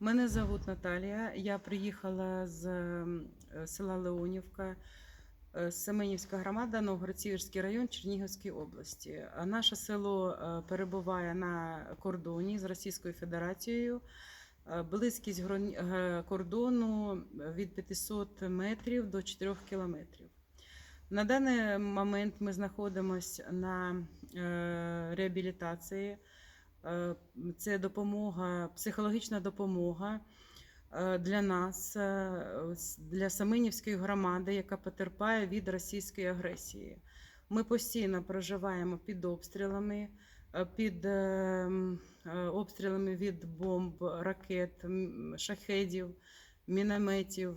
Мене зовут Наталія. Я приїхала з е, села Леонівка, е, Семенівська громада, Новгород-Сіверський район Чернігівської області. А Наше село е, перебуває на кордоні з Російською Федерацією. Близькість кордону від 500 метрів до 4 кілометрів. На даний момент ми знаходимося на реабілітації. Е, Це допомога, психологічна допомога е, для нас, е, для Саминівської громади, яка потерпає від російської агресії. Ми постійно проживаємо під обстрілами, під обстрілами від бомб, ракет, шахедів, мінометів.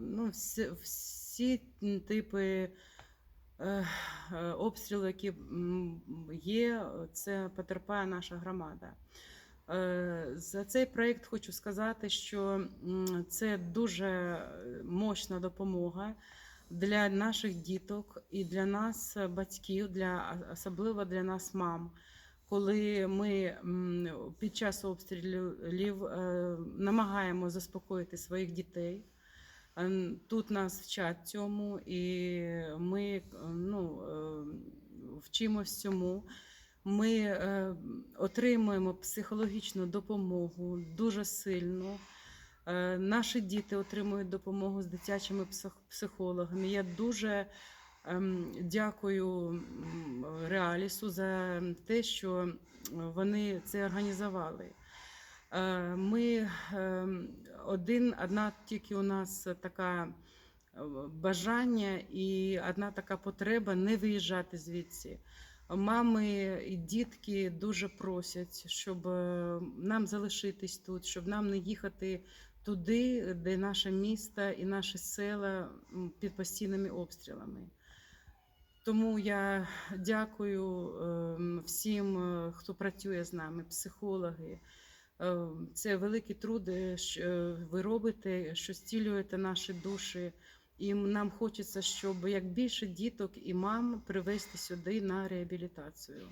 Ну, всі, всі типи е, е, які є, це потерпає наша громада. Е, За цей проєкт хочу сказати, що це дуже мощна допомога для наших діток і для нас, е, батьків, для, особливо для нас, мам. Коли ми під час обстрілів намагаємо заспокоїти своїх дітей. Е, Тут нас вчать цьому, і ми е, вчимось цьому. Ми е, отримуємо психологічну допомогу дуже сильно. Е, Наші діти отримують допомогу з дитячими психологами. Я дуже ем, дякую Реалісу за те, що вони це організували. Е, Ми ем, один, одна тільки у нас така е, бажання і одна така потреба не виїжджати звідси. Мами і дітки дуже просять, щоб е, нам залишитись тут, щоб нам не їхати туди, де наше місто і наші села під постійними обстрілами. Тому я дякую ем, всім, е, хто працює з нами, психологи. Е, Це великий труд, е, що е, ви робите, що стілюєте наші душі. І нам хочеться, щоб як більше діток і мам привезти сюди на реабілітацію.